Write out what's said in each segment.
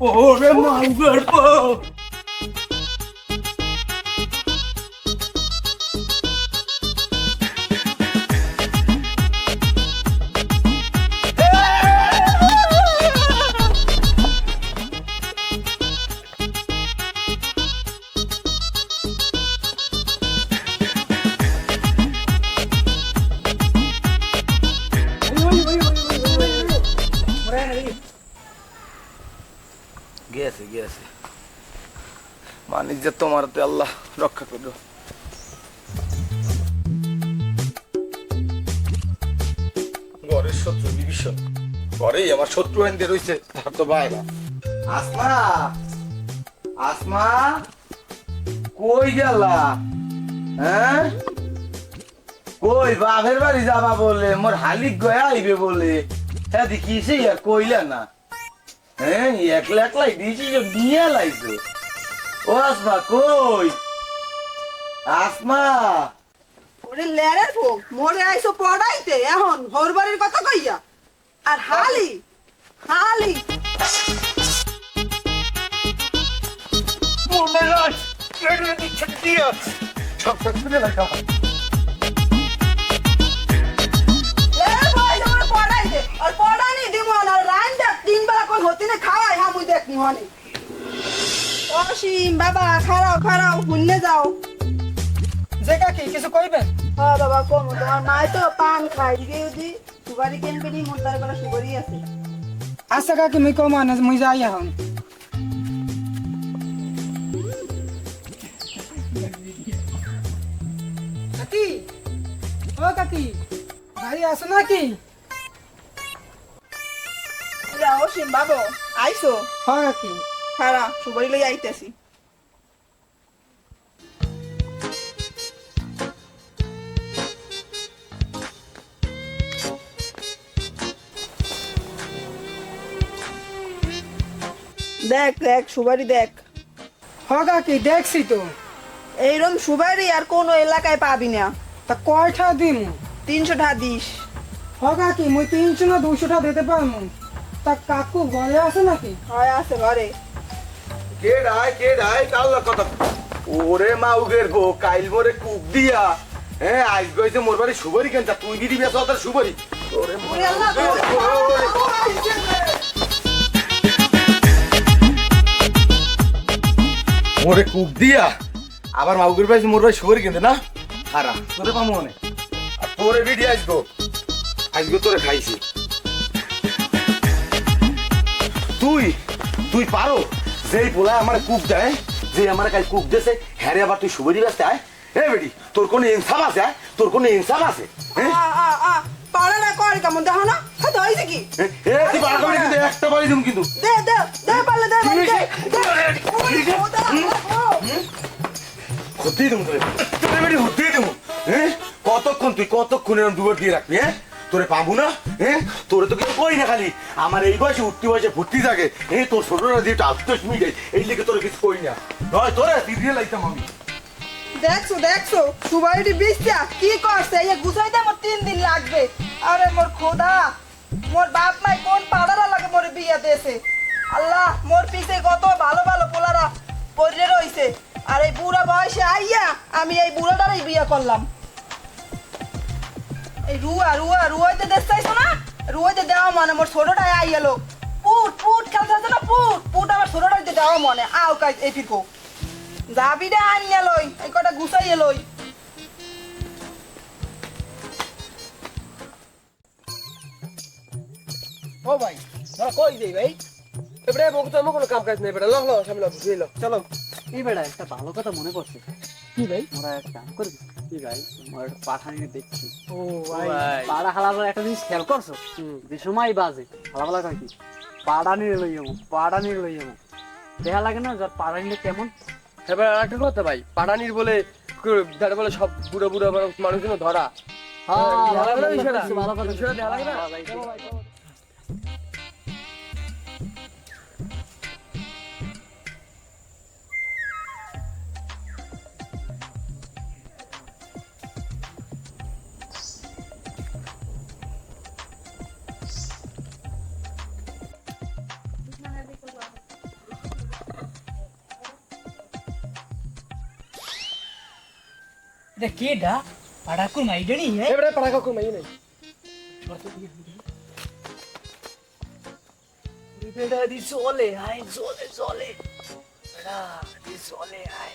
ওরে মাউগের বউ মানিক তোমার তো আল্লাহ রক্ষা করো ঘরের শত্রু বিভীষণ। ঘরেই আমার শত্রু আইনতে রয়েছে তার তো বাইরা আসমা আসমা কই গেলা? হ্যাঁ? কই বাপের বাড়ি যাবা বলে মোর হালিক গয়া আইবে বলে। হ্যাঁ দেখি সে কইলা না। হ্যাঁ একলা একলাই দিয়েছি যে নিয়ে লাইছো। ও আসমা কই? আসমা। ওরে লেরের ফোক মরে আইসো পড়াইতে এখন হোর বাড়ির কথা কইয়া। আর হালি হালি। মনে রাখ কেড়ে দিচ্ছে দিয়া সব লাগা আর পড়ানি আর তিন বেলা কই হতি না খাওয়াই হ্যাঁ মুই দেখ মুহানি অসীম বাবা খারাও খারাও হুন্নে যাও। যে কাকি কিছু কইবেন? হ্যাঁ বাবা কম। তোমার মাই তো পান খাই দিকে যদি সুপারি কেনবে নি মোর তার বেলা সুপারি আছে। আচ্ছা কাকি মুই কম আনে মুই যাই এখন। কাকি? ও কাকি ভাই আসো নাকি? অসীম বাবু আইসো হ্যাঁ কাকি। খারা সুপারি লই আইতেছি। দেখ দেখ সুপারি দেখ। হ্যাঁ কাকি দেখছি তো। এইরকম সুপারি আর কোনো এলাকায় পাবি না। তা কয়টা দিন তিনশো টা দিস। হ্যাঁ কাকি মুই তিনশো না দুশোটা দিতে পারব তা কাকু ঘরে আছে নাকি? হয় আছে ঘরে। কে ডাই কে ডাই কাল্লা কথা? ওরে মাউগের গো কাইল মোরে কুক দিয়া। হ্যাঁ আজ গইছে মোর বাড়ি সুবারি কেনচা তুই দিদি বেশ অত সুবারি ওরে। মোরে কুক দিয়া? আবার মাউগের পাইছে মোর ভাই সুবারি কেন না? হারা তোরে পামু মনে আর তোরে বিডি আসব আজকে তোরে খাইছি। তুই তুই পারো? যেই পোলা আমার কুক দেয় যে আমার কাল কুক দেছে হ্যাঁ রে আবার তুই সুবারি ব্যস্ত আয়। এ বেডি তোর কোনো ইনসাফ আছে তোর কোনো ইনসাফ আছে? হ্যাঁ করে কেমন? দেখো না কি? এ, তুই কিন্তু একটা বাড়ি দিম কিন্তু। দে দে দে পারলে দে। হতেই দেবো তোরে। হতেই দেবো। হ্যাঁ কতক্ষণ তুই কতক্ষণ এরকম দুবার দিয়ে রাখবি হ্যাঁ? তোরে পাবো না? হ্যাঁ তোরে তো কিছু কই না খালি। আমার এই বয়সে উঠতি বয়সে ফুর্তি থাকে। এই তোর ছোটরা দিয়ে আত্মস মিটে এই লিখে তোরে কিছু কই না। নয়, তোরে দিদিয়ে লাইতাম আমি। দেখছ দেখছ? সুবাইটি বিস্তা কি করছে? এই গুছাইতে আমার তিন দিন লাগবে। আরে মোর খোদা, মোর বাপ মাই কোন পাড়ারা লাগে মোর বিয়া দেছে আল্লাহ, মোর পিছে কত ভালো ভালো পোলারা পড়ে রইছে আর এই বুড়া বয়সে আইয়া আমি এই বুড়াটারই বিয়া করলাম। এই রুয়া রুয়া রুয়াইতে দেশ চাইছো না? রুয়াইতে দেওয়া মানে মোর ছোটটাই আই এলো পুট পুট খেলতে আছে না পুট? পুট আমার ছোটটাইতে দেওয়া মনে। আও কাজ এই ফিকো যাবি রে আনিয়া লই এই কটা গুছাইয়ে লই ও ভাই তোরা কই যাই ভাই? এবারে মোক তো আমার কোনো কাম কাজ নেই বেটা লগ লগ সামনে লগ চলো। এই বেড়া একটা ভালো কথা মনে পড়ছে। কি ভাই? মোরা এক কাম করবি কি ভাই তোমার পাঠানি দেখছি। ও ভাই। পাড়া হালাবার একটা জিনিস খেয়াল করছ? যে সময় বাজে। হালাবালা কয় কি? পাড়া নিয়ে লই যাব পাড়া নিয়ে লই যাব। দেখা লাগে না যার পাড়া নিলে কেমন? এবার আর একটা কথা ভাই পাড়ানির বলে দাঁড়া বলে সব বুড়ো বুড়ো মানুষজন ধরা। হ্যাঁ, ভালো ভালো করে কথা বিষয়টা। বলছো, ভালো কথা দেখা লাগে না? বেটা দি চলে আয় চলে চলে বেটা দি চলে আয়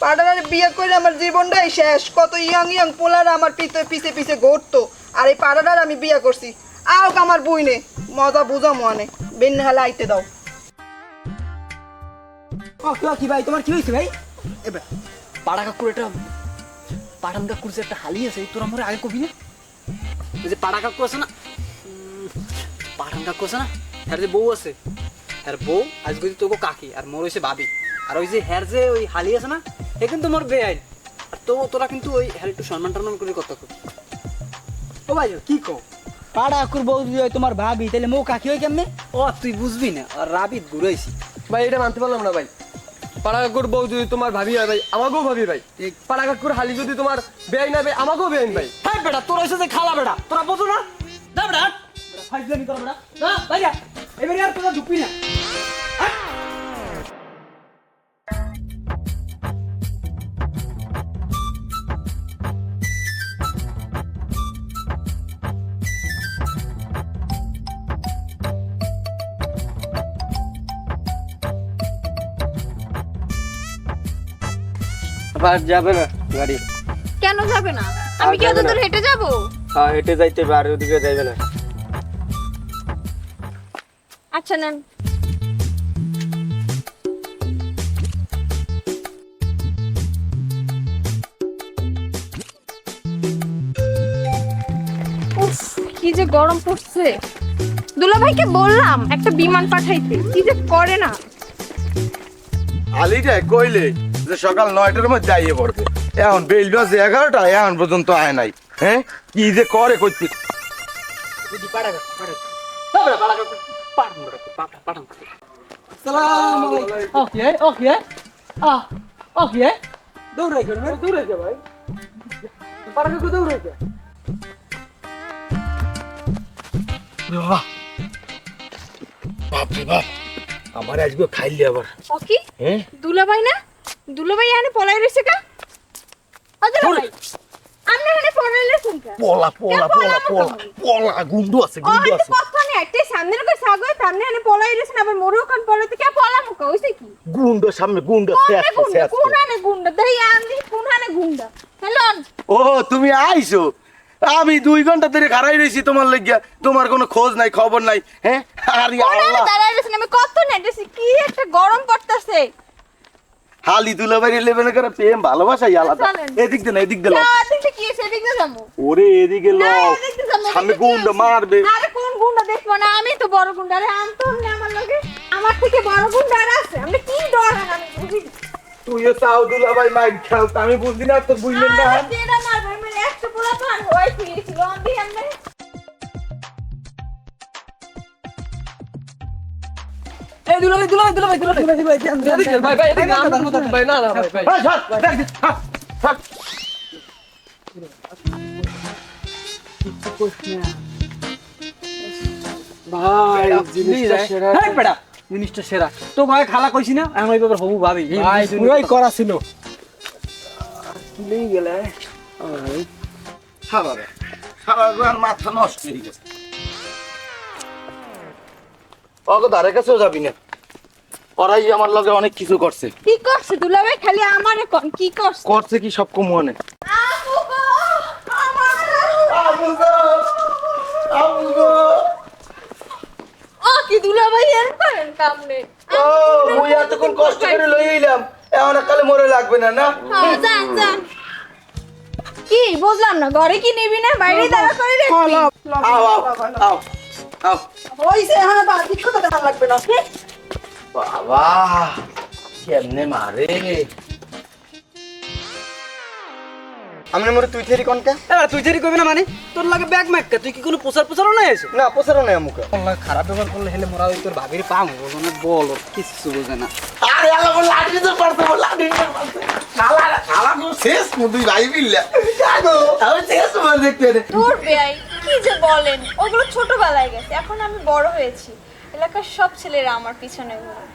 পাড়ার বিয়ে করে আমার জীবনটাই শেষ কত ইয়াং ইয়াং পোলার আমার পিছে পিছে পিছে ঘুরতো আর এই পাড়াটার আমি বিয়ে করছি আও আমার বই নে মজা বুঝা মনে বেন হালে আইতে দাও কি কি ভাই? তোমার কি হইছে ভাই? এবার পাড়া কাকুর এটা পাঠান কাকুর যে একটা হালি আছে তোরা মরে আগে কবি না। ওই যে পাড়া কাকু আছে না পাঠান কাকু আছে না হ্যার যে বউ আছে হ্যার বউ আজ যদি তোকে কাকি আর মোর হইছে ভাবি। আর ওই যে হ্যার যে ওই হালি আছে না এ কিন্তু মোর বেআইন। আর তো তোরা কিন্তু ওই হ্যার একটু সম্মান টম্মান করে কথা কর ও ভাই কি কও? পাড়া আকুর বউ যদি হয় তোমার ভাবি তাহলে মৌ কাকি হয় কেমনে? ও তুই বুঝবি না আর রাবিত ঘুরাইছি ভাই এটা মানতে পারলাম না ভাই। পাড়া কাকুর বউ যদি তোমার ভাবি হয় ভাই আমাকেও ভাবি ভাই। পাড়া হালি যদি তোমার বেআইন না ভাই আমাকেও বেআইন ভাই। হ্যাঁ বেটা তোর হইছে যে খালা বেটা তোরা বোঝো না। না বেটা ফাইজলামি কর বেটা। না বাইরা এবারে আর আবার যাবে না গাড়ি। কেন যাবে না? আমি কি যাবে দূর হেঁটে যাব? হ্যাঁ হেঁটে যাইতে হবে আর ওদিকে যাইবে না। আচ্ছা নেন। কি যে গরম পড়ছে। দুলা ভাইকে বললাম একটা বিমান পাঠাইতে কি যে করে না। আলিটা কইলে যে সকাল নয়টার মধ্যে যাইয়ে পড়বে। এখন বেল বাজে এগারোটা এখন পর্যন্ত আয় নাই। হ্যাঁ? কি যে করে করছি? ওকে ওকে আহ ওকে দৌড়াই কেন দৌড়াই যা ভাই। পাড়া কাকু দৌড়াই যা বাপরে বাপ। আমার আজকে খাইলি আবার। ও হ্যাঁ? দুলা ভাই না? দুলা ভাই এখানে পলাই কা? ও ভাই আপনি এখানে পলাই রয়েছেন কা? পলা পলা পলা পলা পলা। গুন্ডু আছে গুন্ডু আছে। কথা একটা সামনে লোকের সাগর সামনে এখানে পলাই রয়েছেন আবার মরু কান পলাতে কে পলা মুখা হইছে কি? গুন্ডু সামনে গুন্ডু শেষ গুন্ডা শেষ কোনানে গুন্ডা? দেই আন্দি কোনানে গুন্ডা? হ্যালো ও তুমি আইছো? আমি দুই ঘণ্টা ধরে খারাই রয়েছি তোমার লাগিয়া। তোমার কোনো খোঁজ নাই খবর নাই হ্যাঁ? আরে আল্লাহ। আমি কত নেটেছি কি একটা গরম পড়তাছে। হালি তুলে বাড়ি লেবেন করে প্রেম ভালোবাসাই আলাদা। এদিক দে না এদিক দে ওরে এদিকে লও। কি গুন্ডা মারবে। আরে কোন গুন্ডা? দেখব না আমি তো বড় গুন্ডা। আরে আনতো না আমার লগে। আমার থেকে বড় গুন্ডা আর আছে। আমি কি ডর আমি বুঝি তুইও চাও দুলা ভাই মাইর খাও আমি বুঝলি না তো বুঝলেন না। আরে তেরা মার ভাই মানে একটা পোলা তো আর হয় এই দুলা ভাই দুলা ভাই দুলা ভাই দুলা ভাই ভাই ভাই আমার মতো ভাই না না ভাই ভাই। এই, ছাড়, দেখ, ছাড়, ছাড়। ভাই জিনিসটা সেরা। হ্যাঁ বেটা জিনিসটা সেরা। তো ভাই খালা কইছি না? আমি ওইভাবে হবু ভাবি। ভাই পুরোই করা ছিল। সারা রে, সারা গান মাথা নষ্ট হয়ে গেছে। অগো ধারে কাছেও যাবি না। ওরাই আমার লগে অনেক কিছু করছে। কি করছে খালি আমারে কোন কি করছে? করছে কি সব কম মনে ও কি দুলা ভাই এর করেন কামনে ও মুই এতক্ষণ কষ্ট করে লই এলাম এখন কালে মরে লাগবে না না? হ্যাঁ যান যান। কি বুঝলাম না ঘরে কি নিবি না? বাইরে দাঁড়া করে রাখবি আও আও আও আও। হইছে হ্যাঁ বা কিছু তো লাগবে না। বাবা কেমনে মারে। আমি মরে তুই থেরি কনকা? এবার তুই যেরি কইবি না মানে? তোর লাগে ব্যাগ ম্যাগ তুই কি কোনো প্রচার প্রচারও নাই আছে? না পোসারও নাই মুখে আল্লাহ খারাপ ব্যবহার করলে হেলে মোরা ওই তোর ভাবির পাম বোঝো না বল ওর কিচ্ছু বোঝে না। আরে আল্লাহ বল লাঠি তো পারতো বল লাঠি তো পারতো শালা শালা কো শেষ মু দুই ভাই বিল্লা। জানো আমি শেষ মার দেখতে রে দূর বেয়াই কি যে বলেন? ওগুলো ছোটবেলায় গেছে এখন আমি বড় হয়েছি। এলাকার সব ছেলেরা আমার পিছনে ঘোরে।